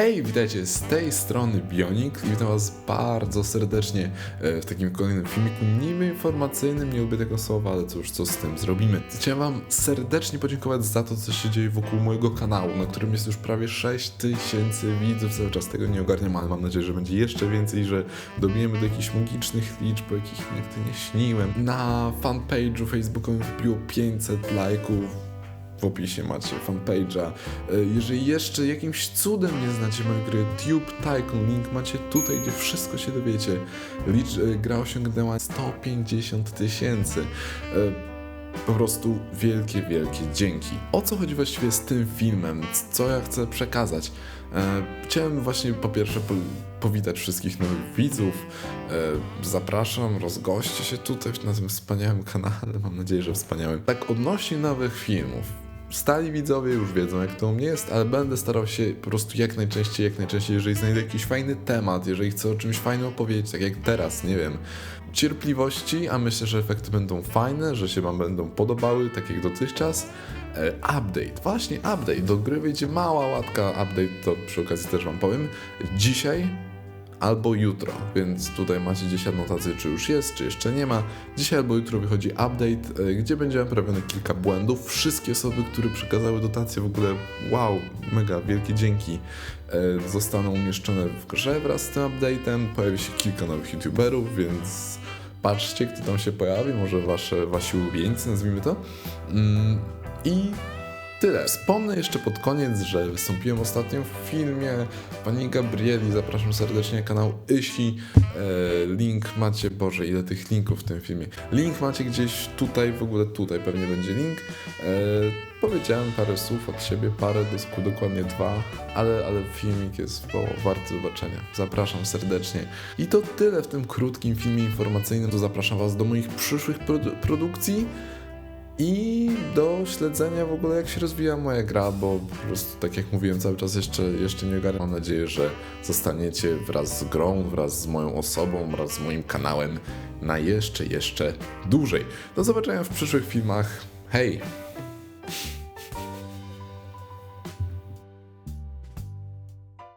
Hej, witajcie z tej strony Bionik witam was bardzo serdecznie e, w takim kolejnym filmiku niby informacyjnym, nie lubię tego słowa, ale cóż, co z tym zrobimy. Chciałem wam serdecznie podziękować za to, co się dzieje wokół mojego kanału, na którym jest już prawie 6 tysięcy widzów, cały czas tego nie ogarniam, ale mam nadzieję, że będzie jeszcze więcej, że dobijemy do jakichś magicznych liczb, o jakich nigdy nie śniłem. Na fanpage'u facebookowym wbiło 500 lajków, w opisie macie fanpage'a. E, Jeżeli jeszcze jakimś cudem nie znacie mojej gry Tube Tycoon, link macie tutaj, gdzie wszystko się dowiecie. Licz, e, gra osiągnęła 150 tysięcy. E, Po prostu wielkie, wielkie dzięki. O co chodzi właściwie z tym filmem? Co ja chcę przekazać? Chciałem właśnie po pierwsze po, powitać wszystkich nowych widzów. Zapraszam, rozgoście się tutaj na tym wspaniałym kanale. Mam nadzieję, że wspaniałym. Tak odnośnie nowych filmów. Stali widzowie już wiedzą, jak to u mnie jest, ale będę starał się po prostu jak najczęściej, jak najczęściej, jeżeli znajdę jakiś fajny temat, jeżeli chcę o czymś fajnym opowiedzieć, tak jak teraz, nie wiem, cierpliwości, a myślę, że efekty będą fajne, że się Wam będą podobały, tak jak dotychczas. E, update, właśnie update, do gry wyjdzie mała łatka, update to przy okazji też Wam powiem. Dzisiaj albo jutro, więc tutaj macie gdzieś anotację, czy już jest, czy jeszcze nie ma. Dzisiaj albo jutro wychodzi update, e, gdzie będzie naprawione kilka błędów. Wszystkie osoby, które przekazały dotacje, w ogóle wow, mega, wielkie dzięki, e, zostaną umieszczone w grze wraz z tym update'em. Pojawi się kilka nowych youtuberów, więc patrzcie, kto tam się pojawi, może wasze, wasi ulubieńcy, nazwijmy to. Mm, I Tyle. Wspomnę jeszcze pod koniec, że wystąpiłem ostatnio w filmie pani Gabrieli. Zapraszam serdecznie na kanał Ysi. E, link macie, Boże, ile tych linków w tym filmie. Link macie gdzieś tutaj, w ogóle tutaj pewnie będzie link. E, powiedziałem parę słów od siebie, parę, dokładnie dwa, ale, ale filmik jest o, warty zobaczenia. Zapraszam serdecznie. I to tyle w tym krótkim filmie informacyjnym. To zapraszam Was do moich przyszłych produ- produkcji. I do śledzenia w ogóle jak się rozwija moja gra, bo po prostu tak jak mówiłem cały czas jeszcze, jeszcze nie ogarniam. Mam nadzieję, że zostaniecie wraz z grą, wraz z moją osobą, wraz z moim kanałem na jeszcze, jeszcze dłużej. Do zobaczenia w przyszłych filmach. Hej!